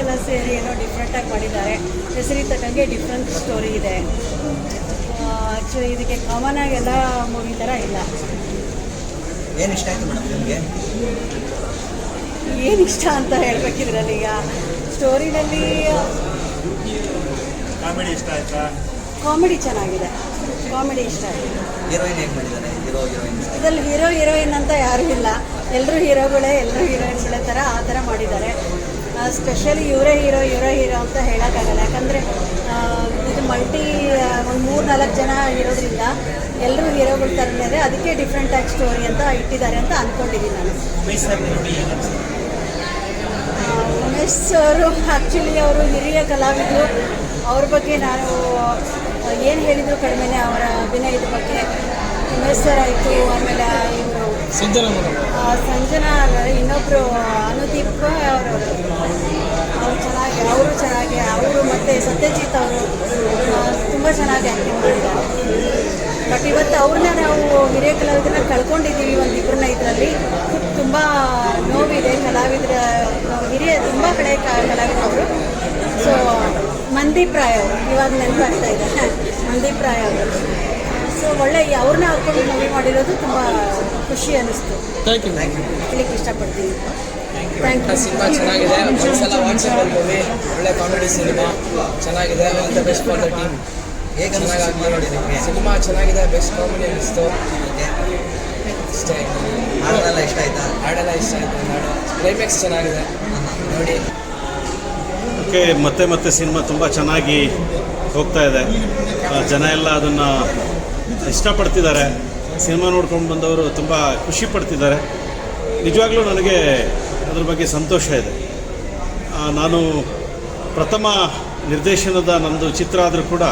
ಎಲ್ಲ ಸೇರಿ ಏನೋ ಡಿಫ್ರೆಂಟಾಗಿ ಮಾಡಿದ್ದಾರೆ. ಹೆಸರಿ ತಕ್ಕಂಗೆ ಡಿಫ್ರೆಂಟ್ ಸ್ಟೋರಿ ಇದೆ. ಆ್ಯಕ್ಚುಲಿ ಇದಕ್ಕೆ ಕಾಮನ್ ಆಗಿ ಎಲ್ಲ ಮೂವಿ ಥರ ಇಲ್ಲ. ಏನು ಇಷ್ಟ ಆಯಿತು ಮೇಡಮ್ ನಿಮಗೆ? ಏನು ಇಷ್ಟ ಅಂತ ಹೇಳ್ಬೇಕಿದ್ರಲ್ಲಿ ಈಗ. ಸ್ಟೋರಿನಲ್ಲಿ ಕಾಮಿಡಿ ಇಷ್ಟ ಆಯ್ತಾ? ಕಾಮಿಡಿ ಚೆನ್ನಾಗಿದೆ. ಕಾಮಿಡಿ ಇಷ್ಟ ಆಗಿದೆ ಹೀರೋಯಿನ್ ಹೇಗೆ ಮಾಡಿದ್ದಾರೆ? ಹೀರೋ ಹೀರೋಯಿನ್ ಇದರಲ್ಲಿ ಹೀರೋ ಹೀರೋಯಿನ್ ಅಂತ ಯಾರೂ ಇಲ್ಲ. ಎಲ್ಲರೂ ಹೀರೋಗಳೇ ಎಲ್ಲರೂ ಹೀರೋಯಿನ್ಗಳೇ ಥರ ಆ ಥರ ಮಾಡಿದ್ದಾರೆ. ಸ್ಪೆಷಲಿ ಇವರೇ ಹೀರೋ ಇವರೇ ಹೀರೋ ಅಂತ ಹೇಳೋಕ್ಕಾಗಲ್ಲ. ಯಾಕಂದರೆ ಇದು ಮಲ್ಟಿ ಒಂದು ಮೂರು ನಾಲ್ಕು ಜನ ಇರೋದ್ರಿಂದ ಎಲ್ಲರೂ ಹೀರೋಗಳು ತರಲಿದ್ದಾರೆ ಅದಕ್ಕೆ ಡಿಫ್ರೆಂಟ್ ಆಗಿ ಸ್ಟೋರಿ ಅಂತ ಇಟ್ಟಿದ್ದಾರೆ ಅಂತ ಅಂದ್ಕೊಂಡಿದ್ದೀನಿ ನಾನು. ಉಮೇಶ್ ಅವರು ಆ್ಯಕ್ಚುಲಿ ಅವರು ಹಿರಿಯ ಕಲಾವಿದರು. ಅವ್ರ ಬಗ್ಗೆ ನಾನು ಏನು ಹೇಳಿದರು ಕಡಿಮೆನೇ ಅವರ ಅಭಿನಯದ ಬಗ್ಗೆ. ಉಮೇಶ್ ಸರ್ ಆಯಿತು ಆಮೇಲೆ ಸಂಜನಾ ಇನ್ನೊಬ್ಬರು ಅನುದೀಪ್ ಅವರು ಅವ್ರು ಚೆನ್ನಾಗಿ, ಅವರು ಚೆನ್ನಾಗಿ, ಅವರು ಮತ್ತು ಸತ್ಯಜಿತ್ ಅವರು ತುಂಬ ಚೆನ್ನಾಗಿ ಆ್ಯಕ್ಟಿಂಗ್ ಮಾಡಿದ್ದಾರೆ. ಬಟ್ ಇವತ್ತು ಅವ್ರನ್ನ ನಾವು ಹಿರಿಯ ಕಲಾವಿದರನ್ನ ಕಳ್ಕೊಂಡಿದ್ದೀವಿ ಒಂದು ಇಬ್ಬರನ್ನ ಇದರಲ್ಲಿ. ತುಂಬ ನೋವಿದೆ, ಕಲಾವಿದರ ಹಿರಿಯ, ತುಂಬ ಕಡೆ ಕಲಾವಿದರು ಸೊ ಮಂದೀಪ್ ರಾಯ್ ಇವಾಗ ನೆನಪಾಗ್ತಾ ಇದೆ. ಮಂದೀಪ್ ರಾಯ್ ಅವರು. ಸೊ ಒಳ್ಳೆ ಅವ್ರನ್ನ ಹಾಕೊಂಡು ಮೂವಿ ಮಾಡಿರೋದು ತುಂಬ ಖುಷಿ ಅನಿಸ್ತು ಥ್ಯಾಂಕ್ ಯು ಹೇಳಲಿಕ್ಕೆ ಇಷ್ಟಪಡ್ತೀನಿ. ಥ್ಯಾಂಕ್ ಯು ಸಿನಿಮಾ ಚೆನ್ನಾಗಿದೆ. ಒಂದ್ಸಲ ಮೂವಿ ಒಳ್ಳೆ ಕಾಮಿಡಿ ಸಿನಿಮಾ. ಚೆನ್ನಾಗಿದೆ. ಅಂತ the best for the team ಹೇಗೆ ಚೆನ್ನಾಗಿ ನೋಡಿ ನಿಮಗೆ. ಸಿನಿಮಾ ಚೆನ್ನಾಗಿದೆ. ಬೆಸ್ಟ್ ಕಾಮಿಡಿ ಅನಿಸ್ತು ಇಷ್ಟ ಆಯಿತು. ಹಾಡೋದೆಲ್ಲ ಇಷ್ಟ ಆಯ್ತಾ? ಹಾಡೆಲ್ಲ ಇಷ್ಟ ಆಯ್ತು ಹಾಡು. ಕ್ಲೈಮ್ಯಾಕ್ಸ್ ಚೆನ್ನಾಗಿದೆ. ನೋಡಿ. ಓಕೆ ಮತ್ತೆ ಮತ್ತೆ ಸಿನಿಮಾ ತುಂಬ ಚೆನ್ನಾಗಿ ಹೋಗ್ತಾ ಇದೆ. ಜನ ಎಲ್ಲ ಅದನ್ನು ಇಷ್ಟಪಡ್ತಿದ್ದಾರೆ. ಸಿನಿಮಾ ನೋಡ್ಕೊಂಡು ಬಂದವರು ತುಂಬ ಖುಷಿ ಪಡ್ತಿದ್ದಾರೆ. ನಿಜವಾಗ್ಲೂ ನನಗೆ ಅದ್ರ ಬಗ್ಗೆ ಸಂತೋಷ ಇದೆ. ನಾನು ಪ್ರಥಮ ನಿರ್ದೇಶನದ ನಂದು ಚಿತ್ರ ಆದರೂ ಕೂಡ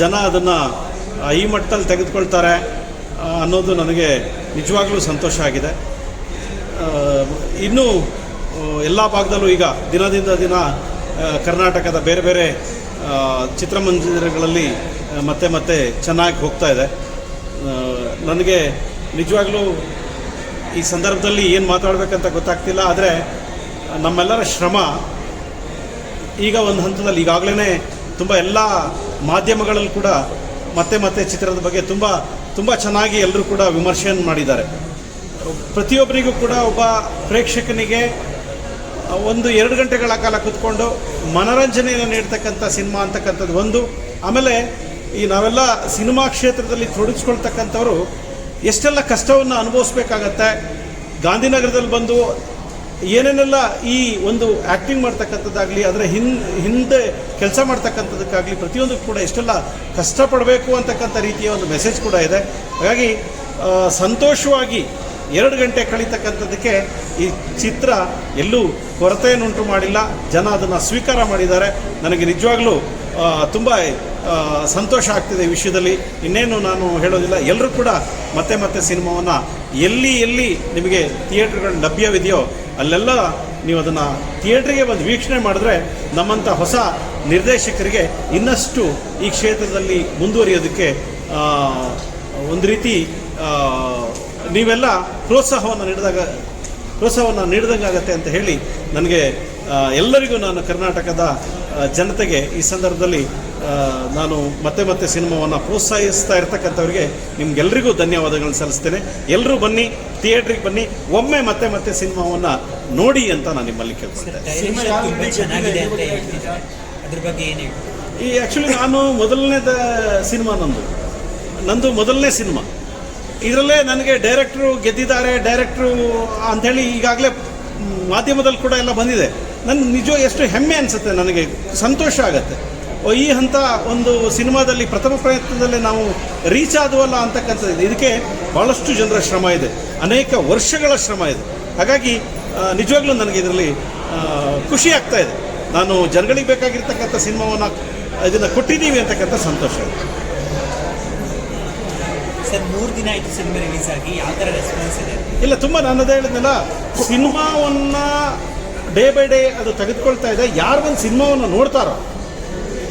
ಜನ ಅದನ್ನು ಈ ಮಟ್ಟದಲ್ಲಿ ತೆಗೆದುಕೊಳ್ತಾರೆ ಅನ್ನೋದು ನನಗೆ ನಿಜವಾಗ್ಲೂ ಸಂತೋಷ ಆಗಿದೆ. ಇನ್ನೂ ಎಲ್ಲ ಭಾಗದಲ್ಲೂ ಈಗ ದಿನದಿಂದ ದಿನ ಕರ್ನಾಟಕದ ಬೇರೆ ಬೇರೆ ಚಿತ್ರಮಂದಿರಗಳಲ್ಲಿ ಮತ್ತೆ ಮತ್ತೆ ಚೆನ್ನಾಗಿ ಹೋಗ್ತಾ ಇದೆ. ನನಗೆ ನಿಜವಾಗ್ಲೂ ಈ ಸಂದರ್ಭದಲ್ಲಿ ಏನು ಮಾತಾಡಬೇಕಂತ ಗೊತ್ತಾಗ್ತಿಲ್ಲ, ಆದರೆ ನಮ್ಮೆಲ್ಲರ ಶ್ರಮ ಈಗ ಒಂದು ಹಂತದಲ್ಲಿ ಈಗಾಗಲೇ ತುಂಬ ಎಲ್ಲ ಮಾಧ್ಯಮಗಳಲ್ಲಿ ಕೂಡ ಮತ್ತೆ ಮತ್ತೆ ಚಿತ್ರದ ಬಗ್ಗೆ ತುಂಬ ತುಂಬ ಚೆನ್ನಾಗಿ ಎಲ್ಲರೂ ಕೂಡ ವಿಮರ್ಶೆಯನ್ನು ಮಾಡಿದ್ದಾರೆ. ಪ್ರತಿಯೊಬ್ಬರಿಗೂ ಕೂಡ ಒಬ್ಬ ಪ್ರೇಕ್ಷಕನಿಗೆ ಒಂದು ಎರಡು ಗಂಟೆಗಳ ಕಾಲ ಕೂತ್ಕೊಂಡು ಮನೋರಂಜನೆಯನ್ನು ನೀಡ್ತಕ್ಕಂಥ ಸಿನಿಮಾ ಅಂತಕ್ಕಂಥದ್ದು ಒಂದು. ಆಮೇಲೆ ಈ ನಾವೆಲ್ಲ ಸಿನಿಮಾ ಕ್ಷೇತ್ರದಲ್ಲಿ ತೊಡಗಿಸ್ಕೊಳ್ತಕ್ಕಂಥವರು ಎಷ್ಟೆಲ್ಲ ಕಷ್ಟವನ್ನು ಅನುಭವಿಸ್ಬೇಕಾಗತ್ತೆ? ಗಾಂಧಿನಗರದಲ್ಲಿ ಬಂದು ಏನೇನೆಲ್ಲ ಈ ಒಂದು ಆ್ಯಕ್ಟಿಂಗ್ ಮಾಡ್ತಕ್ಕಂಥದ್ದಾಗಲಿ ಅದರ ಹಿನ್, ಹಿಂದೆ ಕೆಲಸ ಮಾಡ್ತಕ್ಕಂಥದ್ದಕ್ಕಾಗಲಿ ಪ್ರತಿಯೊಂದಕ್ಕೂ ಕೂಡ ಎಷ್ಟೆಲ್ಲ ಕಷ್ಟಪಡಬೇಕು ಅಂತಕ್ಕಂಥ ರೀತಿಯ ಒಂದು ಮೆಸೇಜ್ ಕೂಡ ಇದೆ. ಹಾಗಾಗಿ ಸಂತೋಷವಾಗಿ ಎರಡು ಗಂಟೆ ಕಳೀತಕ್ಕಂಥದ್ದಕ್ಕೆ ಈ ಚಿತ್ರ ಎಲ್ಲೂ ಕೊರತೆಯನ್ನುಂಟು ಮಾಡಿಲ್ಲ. ಜನ ಅದನ್ನು ಸ್ವೀಕಾರ ಮಾಡಿದ್ದಾರೆ. ನನಗೆ ನಿಜವಾಗ್ಲೂ ತುಂಬ ಸಂತೋಷ ಆಗ್ತಿದೆ ಈ ವಿಷಯದಲ್ಲಿ. ಇನ್ನೇನು ನಾನು ಹೇಳೋದಿಲ್ಲ. ಎಲ್ಲರೂ ಕೂಡ ಮತ್ತೆ ಮತ್ತೆ ಸಿನಿಮಾವನ್ನು ಎಲ್ಲಿ ಎಲ್ಲಿ ನಿಮಗೆ ಥಿಯೇಟ್ರ್ಗಳು ಲಭ್ಯವಿದೆಯೋ ಅಲ್ಲೆಲ್ಲ ನೀವು ಅದನ್ನು ಥಿಯೇಟ್ರಿಗೆ ಬಂದು ವೀಕ್ಷಣೆ ಮಾಡಿದ್ರೆ ನಮ್ಮಂಥ ಹೊಸ ನಿರ್ದೇಶಕರಿಗೆ ಇನ್ನಷ್ಟು ಈ ಕ್ಷೇತ್ರದಲ್ಲಿ ಮುಂದುವರಿಯೋದಕ್ಕೆ ಒಂದು ರೀತಿ ನೀವೆಲ್ಲ ಪ್ರೋತ್ಸಾಹವನ್ನು ನೀಡಿದಾಗ, ಪ್ರೋತ್ಸಾಹವನ್ನು ನೀಡಿದಂಗಾಗತ್ತೆ ಅಂತ ಹೇಳಿ ನನಗೆ ಎಲ್ಲರಿಗೂ ನಾನು ಕರ್ನಾಟಕದ ಜನತೆಗೆ ಈ ಸಂದರ್ಭದಲ್ಲಿ ನಾನು ಮತ್ತೆ ಮತ್ತೆ ಸಿನಿಮಾವನ್ನು ಪ್ರೋತ್ಸಾಹಿಸ್ತಾ ಇರ್ತಕ್ಕಂಥವ್ರಿಗೆ ನಿಮ್ಗೆಲ್ರಿಗೂ ಧನ್ಯವಾದಗಳನ್ನು ಸಲ್ಲಿಸ್ತೇನೆ. ಎಲ್ಲರೂ ಬನ್ನಿ ಥಿಯೇಟ್ರಿಗೆ ಬನ್ನಿ ಒಮ್ಮೆ ಮತ್ತೆ ಮತ್ತೆ ಸಿನಿಮಾವನ್ನು ನೋಡಿ ಅಂತ ನಾನು ನಿಮ್ಮಲ್ಲಿ ಕೇಳ್ಕೊಳ್ತೇನೆ ಸಿನಿಮಾ ತುಂಬ ಚೆನ್ನಾಗಿದೆ ಅಂತ ಹೇಳ್ತಿದ್ದಾರೆ ಅದ್ರ ಬಗ್ಗೆ ಏನು ಈ ಆ್ಯಕ್ಚುಲಿ ನಾನು ಮೊದಲನೇದ ಸಿನಿಮಾ ನಂದು. ನಂದು ಮೊದಲನೇ ಸಿನಿಮಾ. ಇದರಲ್ಲೇ ನನಗೆ ಡೈರೆಕ್ಟ್ರು ಗೆದ್ದಿದ್ದಾರೆ ಡೈರೆಕ್ಟ್ರು ಅಂಥೇಳಿ ಈಗಾಗಲೇ ಮಾಧ್ಯಮದಲ್ಲಿ ಕೂಡ ಎಲ್ಲ ಬಂದಿದೆ. ನನ್ನ ನಿಜ ಎಷ್ಟು ಹೆಮ್ಮೆ ಅನಿಸುತ್ತೆ ನನಗೆ. ಸಂತೋಷ ಆಗುತ್ತೆ. ಈ ಹಂತ ಒಂದು ಸಿನಿಮಾದಲ್ಲಿ ಪ್ರಥಮ ಪ್ರಯತ್ನದಲ್ಲೇ ನಾವು ರೀಚ್ ಆದವಲ್ಲ ಅಂತಕ್ಕಂಥದ್ದು ಇದಕ್ಕೆ ಭಾಳಷ್ಟು ಜನರ ಶ್ರಮ ಇದೆ. ಅನೇಕ ವರ್ಷಗಳ ಶ್ರಮ ಇದೆ. ಹಾಗಾಗಿ ನಿಜವಾಗ್ಲೂ ನನಗೆ ಇದರಲ್ಲಿ ಖುಷಿ ಆಗ್ತಾ ಇದೆ. ನಾನು ಜನಗಳಿಗೆ ಬೇಕಾಗಿರ್ತಕ್ಕಂಥ ಸಿನಿಮಾವನ್ನು ಇದನ್ನು ಕೊಟ್ಟಿದ್ದೀವಿ ಅಂತಕ್ಕಂಥ ಸಂತೋಷ. ಇದೆ ಸರ್ ಮೂರು ದಿನ ಆಯಿತು ಸಿನಿಮಾ ರಿಲೀಸ್ ಆಗಿ. ಯಾವ ಥರ ರೆಸ್ಪಾನ್ಸ್ ಇದೆ? ಇಲ್ಲ ತುಂಬ ನಾನು ಅದೇ ಹೇಳಿದ್ನಲ್ಲ ಸಿನಿಮಾವನ್ನು ಡೇ ಬೈ ಡೇ ಅದು ತೆಗೆದುಕೊಳ್ತಾ ಇದೆ. ಯಾರು ಒಂದು ಸಿನಿಮಾವನ್ನು ನೋಡ್ತಾರೋ,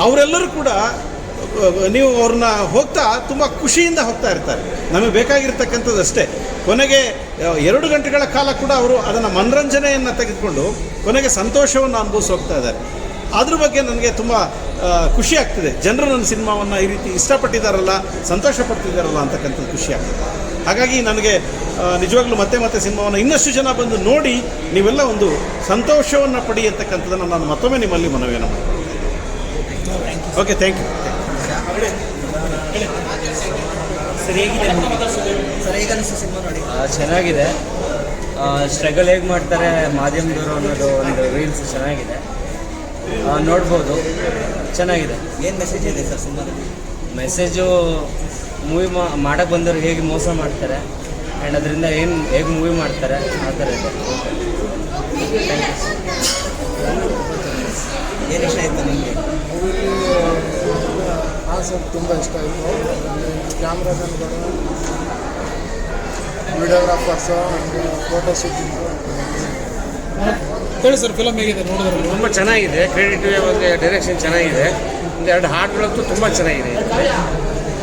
ಅವರೆಲ್ಲರೂ ಕೂಡ ನೀವು ಅವ್ರನ್ನ ಹೋಗ್ತಾ ತುಂಬ ಖುಷಿಯಿಂದ ಹೋಗ್ತಾ ಇರ್ತಾರೆ. ನಮಗೆ ಬೇಕಾಗಿರ್ತಕ್ಕಂಥದ್ದು ಅಷ್ಟೇ. ಕೊನೆಗೆ ಎರಡು ಗಂಟೆಗಳ ಕಾಲ ಕೂಡ ಅವರು ಅದನ್ನು ಮನರಂಜನೆಯನ್ನು ತೆಗೆದುಕೊಂಡು ಕೊನೆಗೆ ಸಂತೋಷವನ್ನು ಅನುಭವಿಸಿ ಹೋಗ್ತಾ ಇದ್ದಾರೆ. ಅದ್ರ ಬಗ್ಗೆ ನನಗೆ ತುಂಬ ಖುಷಿ ಆಗ್ತಿದೆ. ಜನರು ನನ್ನ ಸಿನಿಮಾವನ್ನು ಈ ರೀತಿ ಇಷ್ಟಪಟ್ಟಿದ್ದಾರಲ್ಲ, ಸಂತೋಷ ಪಡ್ತಿದ್ದಾರಲ್ಲ ಅಂತಕ್ಕಂಥದ್ದು ಖುಷಿ ಆಗ್ತದೆ. ಹಾಗಾಗಿ ನನಗೆ ನಿಜವಾಗ್ಲೂ ಮತ್ತೆ ಮತ್ತೆ ಸಿನಿಮಾವನ್ನು ಇನ್ನಷ್ಟು ಜನ ಬಂದು ನೋಡಿ ನೀವೆಲ್ಲ ಒಂದು ಸಂತೋಷವನ್ನು ಪಡೆಯತಕ್ಕಂಥದ್ದನ್ನು ನಾನು ಮತ್ತೊಮ್ಮೆ ನಿಮ್ಮಲ್ಲಿ ಮನವಿಯನ್ನು ಮಾಡ್ತೀನಿ. ಓಕೆ ಥ್ಯಾಂಕ್ ಯು ಚೆನ್ನಾಗಿದೆ. ಸ್ಟ್ರಗಲ್ ಹೇಗೆ ಮಾಡ್ತಾರೆ ಮಾಧ್ಯಮದವರು ಅನ್ನೋದು ಒಂದು ರೀಲ್ಸ್ ಚೆನ್ನಾಗಿದೆ. ಆ, ನೋಡ್ಬೋದು. ಚೆನ್ನಾಗಿದೆ. ಏನು ಮೆಸೇಜ್ ಇದೆ ಸರ್ ಸಿನಿಮಾದಲ್ಲಿ? ಮೆಸೇಜು ಮೂವಿ ಮಾ ಮಾಡಕ್ಕೆ ಬಂದವ್ರು ಹೇಗೆ ಮೋಸ ಮಾಡ್ತಾರೆ? ಆ್ಯಂಡ್ ಅದರಿಂದ ಏನು ಹೇಗೆ ಮೂವಿ ಮಾಡ್ತಾರೆ? ಆ ಥರ ಇದೆ. ಏನು ಇಷ್ಟ ಆಯಿತು ನಿಮಗೆ? ಕಾನ್ಸೆಪ್ಟ್ ತುಂಬ ಇಷ್ಟ ಆಯಿತು. ಕ್ಯಾಮ್ರಾಮನ್ಗಳು ವಿಡಿಯೋಗ್ರಾಫರ್ಸು ಫೋಟೋ ಶೂಟಿಂಗು ಹೇಳಿ ಸರ್ ಫಿಲಮ್ ಹೇಗಿದೆ ನೋಡಿದ್ರೆ? ತುಂಬ ಚೆನ್ನಾಗಿದೆ. ಕ್ರೆಡಿಟ್ ಒಂದು ಡೈರೆಕ್ಷನ್ ಚೆನ್ನಾಗಿದೆ. ಒಂದು ಎರಡು ಹಾಡುಗಳಂತೂ ತುಂಬ ಚೆನ್ನಾಗಿದೆ.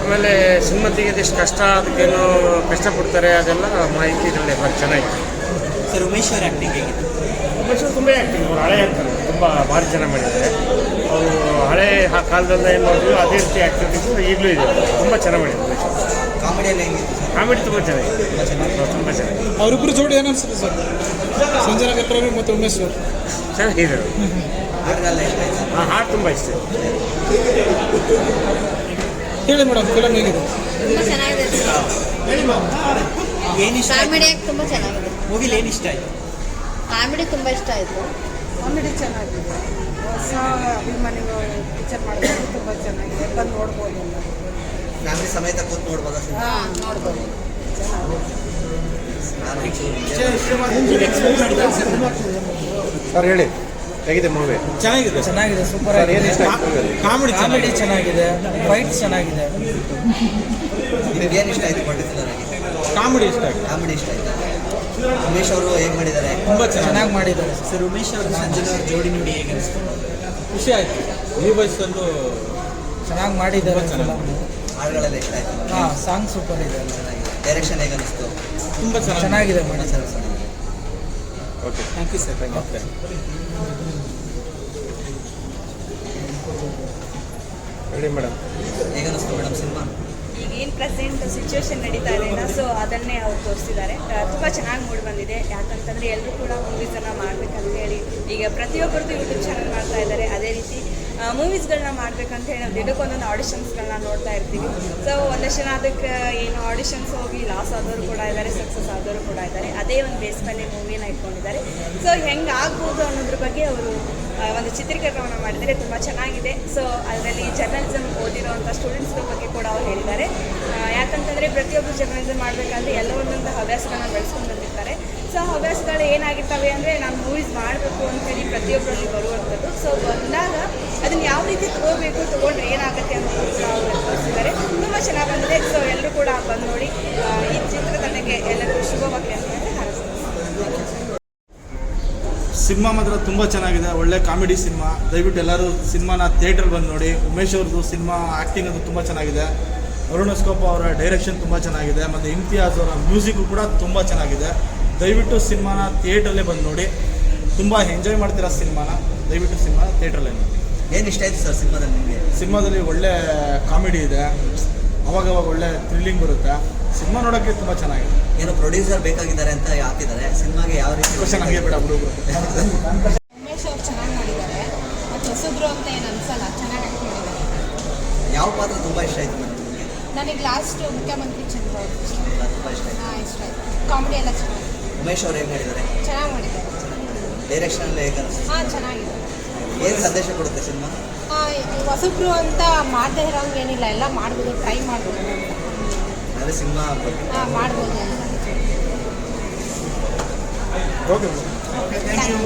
ಆಮೇಲೆ ಸುಮ್ಮತಿಗೆ ತೆಗೆದು ಎಷ್ಟು ಕಷ್ಟ ಅದಕ್ಕೇನು ಕಷ್ಟಪಡ್ತಾರೆ ಅದೆಲ್ಲ ಮಾಹಿತಿ ಇದರಲ್ಲಿ ಬಹಳ ಚೆನ್ನಾಗಿತ್ತು. ಸರ್ ಉಮೇಶ್ ಅವ್ರ ಆ್ಯಕ್ಟಿಂಗ್ ಹೇಗಿದೆ? ಉಮೇಶ್ ತುಂಬ ಆ್ಯಕ್ಟಿಂಗ್ ಅವರು ಹಳೆ ಅಂತಾರೆ ತುಂಬ ಭಾರಿ ಜನ ಮಾಡಿದ್ದಾರೆ. ಅವರು ಹಳೆ ಆ ಕಾಲದಲ್ಲಿ ಏನು ಮಾಡಿದ್ರು ಅದೇ ರೀತಿ ಆ್ಯಕ್ಟಿವಿಟೀಸ್ ಈಗಲೂ ಇದೆ. ತುಂಬ ಚೆನ್ನಾಗಿ ಮಾಡಿದ್ದಾರೆ ಉಮೇಶ್ ಅವರು. ಕಾಮಿಡಿಯಲ್ಲಿ ಹೆಂಗಿತ್ತು ಸರ್? ಕಾಮಿಡಿ ತುಂಬ ಚೆನ್ನಾಗಿದೆ. ತುಂಬ ಚೆನ್ನಾಗಿದೆ. ಅವರಿಬ್ಬರು ಜೋಡಿ ಏನು ಅನ್ಸುತ್ತೆ ಸರ್? ಸಂಜನಾ ಕಟ್ರವಿ ಮತ್ತು ಉಮೇಶ್ ಸರ್ ಚೆನ್ನಾಗಿದೆ ಹಾಂ ಹಾಡು ತುಂಬ ಇಷ್ಟ. ಹೇಳಿ ಮೇಡಮ್ ಫಿಲಮ್ ಹೇಗಿದೆ? ತುಂಬ ಚೆನ್ನಾಗಿದೆ ಏನು ಇಷ್ಟ ಆಯ್ತು? ಕಾಮಿಡಿ ತುಂಬ ಚೆನ್ನಾಗಿದೆ. ಮೂವಿಲಿ ಏನು ಇಷ್ಟ ಆಯಿತು? ಕಾಮಿಡಿ ತುಂಬ ಇಷ್ಟ ಆಯಿತು. ಕಾಮಿಡಿ ಚೆನ್ನಾಗಿದೆ. ಹೊಸ ಅಭಿಮಾನಿಗಳು ಪಿಕ್ಚರ್ ಮಾಡಿದ್ರೆ ತುಂಬ ಚೆನ್ನಾಗಿದೆ. ಬಂದು ನೋಡ್ಬೋದು ಫ್ಯಾಮಿಲಿ ಸಮೇತ ಕೂತ್ ನೋಡ್ಬೋದಾ ಹಾಂ ನೋಡ್ಬೋದು. ಸರ್ ಹೇಳಿ. ಹೇಗಿದೆ ಮೂವಿ ಚೆನ್ನಾಗಿದೆ ಚೆನ್ನಾಗಿದೆ ಸೂಪರ್ ಆಗಿದೆ. ಕಾಮಿಡಿ ಕಾಮಿಡಿ ಚೆನ್ನಾಗಿದೆ. ಫೈಟ್ ಚೆನ್ನಾಗಿದೆ. ನಿಮ್ಗೆ ಏನು ಇಷ್ಟ ಆಯ್ತು ಪಂಡಿತ್ ಕಾಮಿಡಿ ಇಷ್ಟ ಆಯ್ತು. ಕಾಮಿಡಿ ಇಷ್ಟ ಆಯ್ತು? ಉಮೇಶ್ ಅವರು ಹೇಗೆ ಮಾಡಿದ್ದಾರೆ? ತುಂಬ ಚೆನ್ನಾಗಿ ಮಾಡಿದ್ದಾರೆ. ಸರ್ ಉಮೇಶ್ ಅವರು ಸಂಜನಾ ಅವ್ರ ಜೋಡಿ ನೋಡಿ ಹೇಗೆ ಅನಿಸ್ತು? ಖುಷಿ ಆಯಿತು. ಈ ವಯಸ್ಸಲ್ಲೂ ಚೆನ್ನಾಗಿ ಮಾಡಿದ್ದಾರೆ ಹಾಡುಗಳೆಲ್ಲ ಇಷ್ಟ ಆಯಿತು? ಹಾಂ ಸಾಂಗ್ ಸೂಪರ್ ಇದೆ. ಡೈರೆಕ್ಷನ್ ಹೇಗೆ ಅನಿಸ್ತು? ತುಂಬ ಚೆನ್ನಾಗಿದೆ. ಮಾಡಿದ್ದಾರೆ okay thank you sir thank you ಹೇಳಿ ಮೇಡಮ್ ಈಗ ಅನಿಸ್ತು ಮೇಡಮ್ ಸಿನಿಮಾ ಏನು ಪ್ರೆಸೆಂಟ್ ಸಿಚುವೇಶನ್ ನಡೀತಾ ಇದೆ ಸೊ ಅದನ್ನೇ ಅವ್ರು ತೋರಿಸಿದ್ದಾರೆ. ತುಂಬ ಚೆನ್ನಾಗಿ ಮೂಡಿ ಬಂದಿದೆ. ಯಾಕಂತಂದರೆ ಎಲ್ಲರೂ ಕೂಡ ಮೂವೀಸನ್ನು ಮಾಡಬೇಕಂತ ಹೇಳಿ ಈಗ ಪ್ರತಿಯೊಬ್ಬರದ್ದು ಯೂಟ್ಯೂಬ್ ಚಾನಲ್ ಮಾಡ್ತಾ ಇದ್ದಾರೆ. ಅದೇ ರೀತಿ ಮೂವೀಸ್ಗಳನ್ನ ಮಾಡ್ಬೇಕಂತ ಹೇಳಿ ನಾವು ದಿನಕ್ಕೊಂದೊಂದು ಆಡಿಷನ್ಸ್ಗಳನ್ನ ನೋಡ್ತಾ ಇರ್ತೀವಿ. ಸೊ ಒಂದಷ್ಟು ಜನ ಅದಕ್ಕೆ ಏನು ಆಡಿಷನ್ಸ್ ಹೋಗಿ ಲಾಸ್ ಆದವರು ಕೂಡ ಇದ್ದಾರೆ ಸಕ್ಸಸ್ ಆದವರು ಕೂಡ ಇದ್ದಾರೆ. ಅದೇ ಒಂದು ಬೇಸ್ ಮೇಲೆ ಮೂವಿನ ಇಟ್ಕೊಂಡಿದ್ದಾರೆ. ಸೊ ಹೆಂಗೆ ಆಗ್ಬೋದು ಅನ್ನೋದ್ರ ಬಗ್ಗೆ ಅವರು ಒಂದು ಚಿತ್ರೀಕರಣವನ್ನು ಮಾಡಿದರೆ ತುಂಬ ಚೆನ್ನಾಗಿದೆ. ಸೊ ಅದರಲ್ಲಿ ಜರ್ನಲಿಸಮ್ ಓದಿರೋವಂಥ ಸ್ಟೂಡೆಂಟ್ಸ್ಗಳ ಬಗ್ಗೆ ಕೂಡ ಅವ್ರು ಹೇಳಿದ್ದಾರೆ. ಯಾಕಂತಂದರೆ ಪ್ರತಿಯೊಬ್ಬರು ಜರ್ನಲಿಸಮ್ ಮಾಡಬೇಕಾದ್ರೆ ಎಲ್ಲ ಒಂದೊಂದು ಹವ್ಯಾಸಗಳನ್ನ ಬೆಳೆಸ್ಕೊಂಡು ಬಂದಿರ್ತಾರೆ. ಸೊ ಹವ್ಯಾಸಗಳು ಏನಾಗಿರ್ತವೆ ಅಂದರೆ ನಾನು ಮೂವೀಸ್ ಮಾಡಬೇಕು ಅಂತೇಳಿ ಪ್ರತಿಯೊಬ್ಬರಲ್ಲಿ ಬರುವಂಥದ್ದು. ಸೊ ಬಂದಾಗ ಅದನ್ನು ಯಾವ ರೀತಿ ತಗೋಬೇಕು, ತೊಗೊಂಡ್ರೆ ಏನಾಗುತ್ತೆ ಅಂತ ಅವರು ತೋರಿಸಿದ್ದಾರೆ ತುಂಬ ಚೆನ್ನಾಗಿ ಬಂದಿದೆ. ಸೊ ಎಲ್ಲರೂ ಕೂಡ ಬಂದು ನೋಡಿ ಆ, ಈ ಚಿತ್ರತಂಡಕ್ಕೆ ಎಲ್ಲರಿಗೂ ಶುಭವಾಗಲಿ ಅಂತ ಹೇಳಿ ಹಾರೈಸ್ತೀನಿ ಸಿನಿಮಾ ಮಾತ್ರ ತುಂಬ ಚೆನ್ನಾಗಿದೆ. ಒಳ್ಳೆ ಕಾಮಿಡಿ ಸಿನಿಮಾ. ದಯವಿಟ್ಟು ಎಲ್ಲರೂ ಸಿನಿಮಾನ ಥಿಯೇಟರ್ ಬಂದು ನೋಡಿ. ಉಮೇಶ್ ಅವ್ರದ್ದು ಸಿನಿಮಾ ಆ್ಯಕ್ಟಿಂಗ್ ಅದು ತುಂಬ ಚೆನ್ನಾಗಿದೆ. ಅರುಣಸ್ಕೋಪ ಅವರ ಡೈರೆಕ್ಷನ್ ತುಂಬ ಚೆನ್ನಾಗಿದೆ. ಮತ್ತು ಇಮ್ತಿಯಾಜ್ ಅವರ ಮ್ಯೂಸಿಕ್ಕು ಕೂಡ ತುಂಬ ಚೆನ್ನಾಗಿದೆ. ದಯವಿಟ್ಟು ಸಿನಿಮಾನ ಥಿಯೇಟ್ರಲ್ಲೇ ಬಂದು ನೋಡಿ. ತುಂಬ ಎಂಜಾಯ್ ಮಾಡ್ತೀರಾ ಸಿನಿಮಾನ? ದಯವಿಟ್ಟು ಸಿನಿಮಾ ಥಿಯೇಟ್ರಲ್ಲೇ ನೋಡಿ. ಏನು ಇಷ್ಟ ಆಯಿತು ಸರ್ ಸಿನಿಮಾದಲ್ಲಿ ನಿಮಗೆ? ಸಿನಿಮಾದಲ್ಲಿ ಒಳ್ಳೆ ಕಾಮಿಡಿ ಇದೆ. ಅವಾಗವಾಗ ಒಳ್ಳೆ ಥ್ರಿಲ್ಲಿಂಗ್ ಬರುತ್ತೆ. ಸಿನಿಮಾ ನೋಡೋಕ್ಕೆ ತುಂಬ ಚೆನ್ನಾಗಿದೆ. ಏನು ಪ್ರೊಡ್ಯೂಸರ್ ಬೇಕಾಗಿದ್ದಾರೆ ಅಂತ ಹಾಕಿದ್ದಾರೆ ಸಿನಿಮಾಗೆ ಯಾವ ರೀತಿ ಕ್ವಶನ್ ಹಂಗೆ ಬೇಡ ಹುಡುಗರು. ಉಮೇಶ್ ಅವ್ರು ಚೆನ್ನಾಗಿ ಮಾಡಿದ್ದಾರೆ. ಮತ್ತು ಹೊಸಬ್ರು ಅಂತ ಏನು ಅನ್ಸಲ್ಲ ಚೆನ್ನಾಗಿ ಆ್ಯಕ್ಟ್ ಮಾಡಿದ್ದಾರೆ. ಯಾವ ಪಾತ್ರ ತುಂಬ ಇಷ್ಟ ಆಯಿತು ಮೇಡಮ್ ನಿಮಗೆ? ನನಗೆ ಲಾಸ್ಟ್ ಮುಖ್ಯಮಂತ್ರಿ ಚಂದ್ರ ಅವ್ರು ಇಷ್ಟ. ತುಂಬ ಇಷ್ಟ ಆಯಿತು. ಹಾಂ ಇಷ್ಟ ಆಯಿತು. ಕಾಮಿಡಿ ಎಲ್ಲ ಚೆನ್ನಾಗಿ ಉಮೇಶ್ ಅವ್ರು ಹೇಗೆ ಮಾಡಿದ್ದಾರೆ? ಚೆನ್ನಾಗಿ ಮಾಡಿದ್ದಾರೆ. ಡೈರೆಕ್ಷನ್ ಎಲ್ಲ ಹೇಗೆ ಹಾಂ ಚೆನ್ನಾಗಿದೆ. ಏನು ಸಂದೇಶ ಕೊಡುತ್ತೆ ಸಿನಿಮಾ? ಹೊಸಬ್ರು ಅಂತ ಮಾಡದೇ ಇರೋಂಗೆ ಏನಿಲ್ಲ ಎಲ್ಲ ಮಾಡ್ಬೋದು ಟ್ರೈ ಮಾಡ್ಬೋದು ಸಿನಿಮಾ ಹಾಂ ಮಾಡ್ಬೋದು. Okay thank you